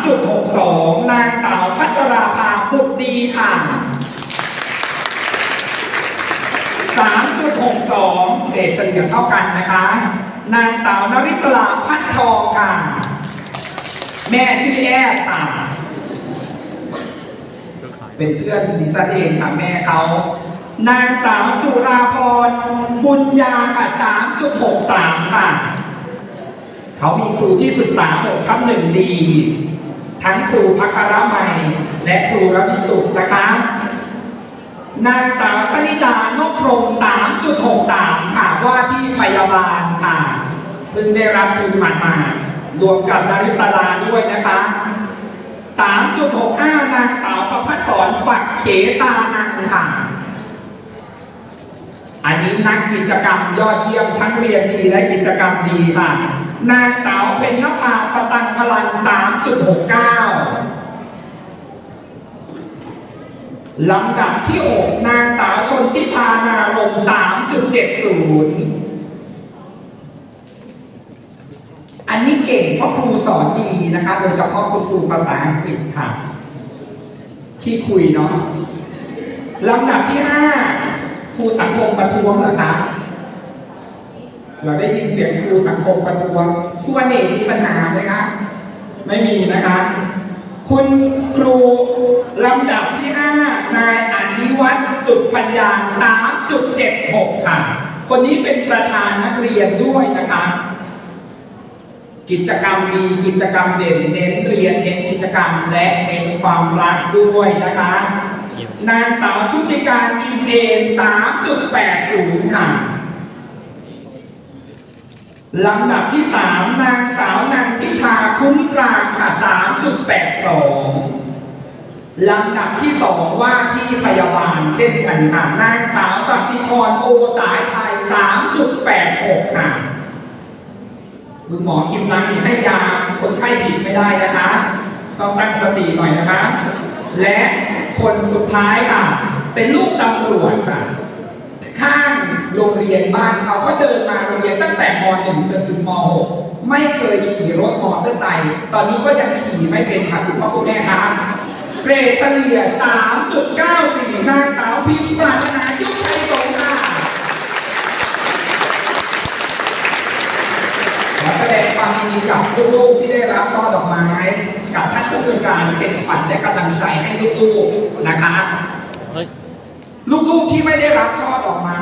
3.62 นางสาวพัชราภาบุตรดีค่ะ 3.62เกรดเฉลี่ยเท่ากันนะคะ นางสาวนริศราพัดทองค่ะ แม่ชื่อแอบค่ะเป็นเพื่อนดิฉันเองค่ะแม่เขา นางสาวจุราพรบุญญาค่ะ 3.63 ค่ะ เขามีครูที่ปรึกษา6ทับหนึ่งดี ทั้งครูพัครมัย และครูรวิสุทธ์นะคะ นางสาวชนิดานกพรหม3.63 ค่ะว่าที่พยาบาลค่ะเพิ่งได้รับทุนหมาดๆรวมกับนาริศราด้วยนะคะ 3.65 นางสาวประพัฒสอนปักเขตานันค่ะ อันนี้นักกิจกรรมยอดเยี่ยมทั้งเรียนดีและกิจกรรมดีค่ะ นางสาวเป็นนภาประตังพลัง 3.69 ลำดับที่ 6 นางสาวชนทิชานารมณ์3.70 อันนี้เก่งเพราะครูสอนดีนะคะ โดยเฉพาะคุณครูภาษาอังกฤษค่ะ ที่คุยเนาะลำดับที่ 5 ครูสังคมประท้วงเหรอคะเราได้ยินเสียงครูสังคมประท้วงครูอเนกมีปัญหาไหมคะ ไม่มีนะคะ คุณครูลำดับที่ 5 นายอนิวัฒน์สุพัญญา3.76 ค่ะ คนนี้เป็นประธานนักเรียนด้วยนะคะ กิจกรรมดีกิจกรรมเด่นเน้นเรียนเน้นกิจกรรมและเน้นความรักด้วยนะคะ นางสาวชุติการอินเอม3.80 ค่ะ ลำดับที่3นางสาวนันทิชาคุ้มกลางค่ะ3.82ลำดับที่2ว่าที่พยาบาลเช่นกันค่ะนางสาวสักสิพรโอสายไทย3.86ค่ะคุณหมอคิมรังนี่ให้ยาคนไข้ผิดไม่ได้นะคะ ต้องตั้งสติหน่อยนะคะ และคนสุดท้ายค่ะ เป็นลูกตำรวจค่ะ ข้างโรงเรียนบ้านเขาเขาเดินมาโรงเรียนตั้งแต่ม .1 จนถึงม .6 ไม่เคยขี่รถมอเตอร์ไซค์ตอนนี้ก็ยังขี่ไม่เป็นค่ะคุณพ่อคุณแม่คะเกรดเฉลี่ย 3.94นางสาวพิมพ์ปรารถนายุคไทยสงค่ะขอแสดงความยินดีกับลูกๆที่ได้รับช่อดอกไม้ กับท่านผู้บริการเป็นขวัญและกำลังใจให้ลูกๆนะคะ ลูกๆที่ไม่ได้รับช่อดอกไม้